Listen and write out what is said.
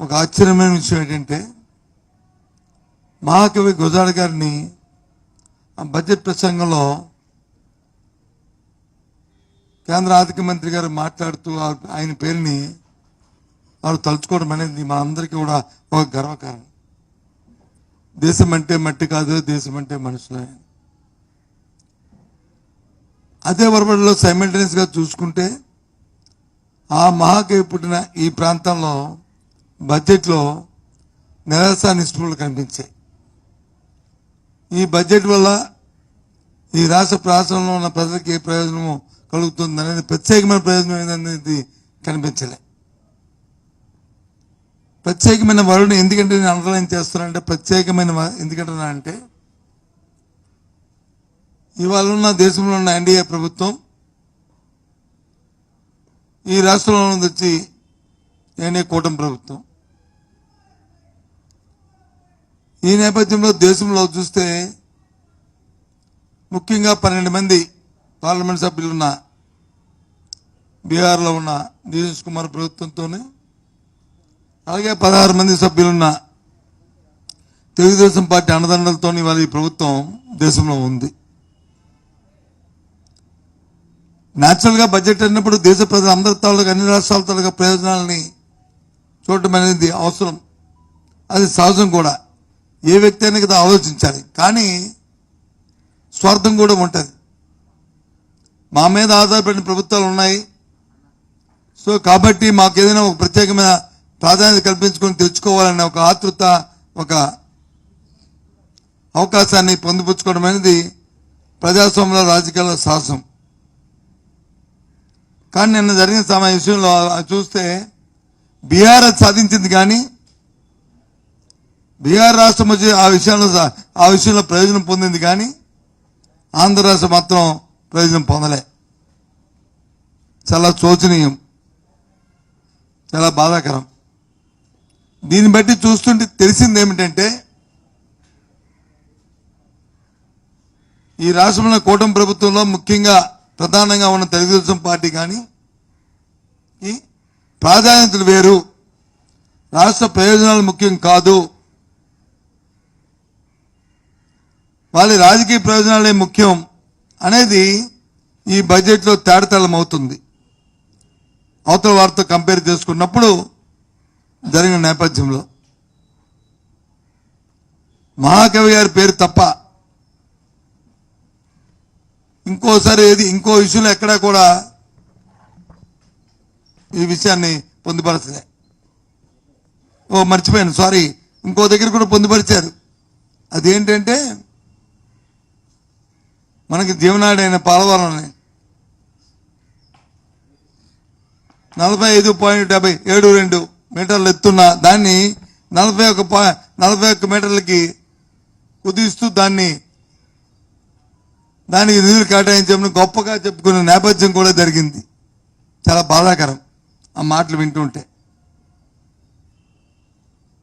ఒక ఆశ్చర్యమైన విషయం ఏంటంటే మహాకవి గుజాడ గారిని ఆ బడ్జెట్ ప్రసంగంలో కేంద్ర ఆర్థిక మంత్రి గారు మాట్లాడుతూ ఆయన పేరుని వారు తలుచుకోవడం అనేది మనందరికీ కూడా ఒక గర్వకారణం. దేశం అంటే మట్టి కాదు దేశం అంటే మనుషులే. అదే వరబడిలో సైమిల్టేనియస్గా చూసుకుంటే ఆ మహాకవి పుట్టిన ఈ ప్రాంతంలో బడ్జెట్లో నిరాశ నిష్ఠులు కనిపించాయి. ఈ బడ్జెట్ వల్ల ఈ రాష్ట్ర ప్రాంతంలో ఉన్న ప్రజలకు ఏ ప్రయోజనము కలుగుతుంది అనేది ప్రత్యేకమైన ప్రయోజనం ఏందనేది కనిపించలే. ప్రత్యేకమైన వరుణ్ ఎందుకంటే నేను అండర్లైన్ చేస్తున్నానంటే ప్రత్యేకమైన వ- ఎందుకంటున్నా అంటే ఇవాళ ఉన్న దేశంలో ఉన్న ఎన్డీఏ ప్రభుత్వం ఈ రాష్ట్రంలో వచ్చి ఎన్డీఏ కూటమి ప్రభుత్వం ఈ నేపథ్యంలో దేశంలో చూస్తే ముఖ్యంగా పన్నెండు మంది పార్లమెంట్ సభ్యులు ఉన్న బీహార్లో ఉన్న నితీష్ కుమార్ ప్రభుత్వంతోనే అలాగే పదహారు మంది సభ్యులున్న తెలుగుదేశం పార్టీ అన్నదండలతో ఇవాళ ఈ ప్రభుత్వం దేశంలో ఉంది. న్యాచురల్గా బడ్జెట్ అన్నప్పుడు దేశ ప్రజలు అందరి తాలూకా అన్ని రాష్ట్రాల తాలూకా ప్రయోజనాలని చూడటం అనేది అవసరం. అది సహజం కూడా. ఏ వ్యక్తి అయినా కదా ఆలోచించాలి. కానీ స్వార్థం కూడా ఉంటుంది. మా మీద ఆధారపడిన ప్రభుత్వాలు ఉన్నాయి. సో కాబట్టి మాకు ఏదైనా ఒక ప్రత్యేకమైన ప్రాధాన్యత కల్పించుకొని తెచ్చుకోవాలనే ఒక ఆతృత ఒక అవకాశాన్ని పొందిపుచ్చుకోవడం అనేది ప్రజాస్వామ్యంలో రాజకీయాల సాహసం. కానీ నిన్న జరిగిన సమయ విషయంలో చూస్తే బీఆర్ఎస్ సాధించింది కానీ బీహార్ రాష్ట్రం వచ్చి ఆ విషయంలో ఆ విషయంలో ప్రయోజనం పొందింది కానీ ఆంధ్ర రాష్ట్రం మాత్రం ప్రయోజనం పొందలే. చాలా శోచనీయం. చాలా బాధాకరం. దీన్ని బట్టి చూస్తుంటే తెలిసింది ఏమిటంటే ఈ రాష్ట్రంలో కూటమి ప్రభుత్వంలో ముఖ్యంగా ప్రధానంగా ఉన్న తెలుగుదేశం పార్టీ కానీ ఈ ప్రాధాన్యతలు వేరు. రాష్ట్ర ప్రయోజనాలు ముఖ్యం కాదు. వాళ్ళ రాజకీయ ప్రయోజనాలే ముఖ్యం అనేది ఈ బడ్జెట్లో తేడతెల్లం అవుతుంది అవతల వారితో కంపేర్ చేసుకున్నప్పుడు జరిగిన నేపథ్యంలో. మహాకవి గారి పేరు తప్ప ఇంకోసారి ఏది ఇంకో విషయంలో ఎక్కడా కూడా ఈ విషయాన్ని పొందుపరచలే. ఓ మర్చిపోయాను సారీ. ఇంకో దగ్గర కూడా పొందుపరిచారు. అదేంటంటే మనకి జీవనాడైన పాలవరంని. నలభై ఐదు పాయింట్ డెబ్బై ఏడు రెండు మీటర్లు ఎత్తున్న దాన్ని నలభై ఒక పా- నలభై ఒక్క మీటర్లకి కుదిస్తూ దాన్ని దానికి నిధులు కేటాయించమని గొప్పగా చెప్పుకునే నేపథ్యం కూడా జరిగింది. చాలా బాధాకరం ఆ మాటలు వింటుంటే.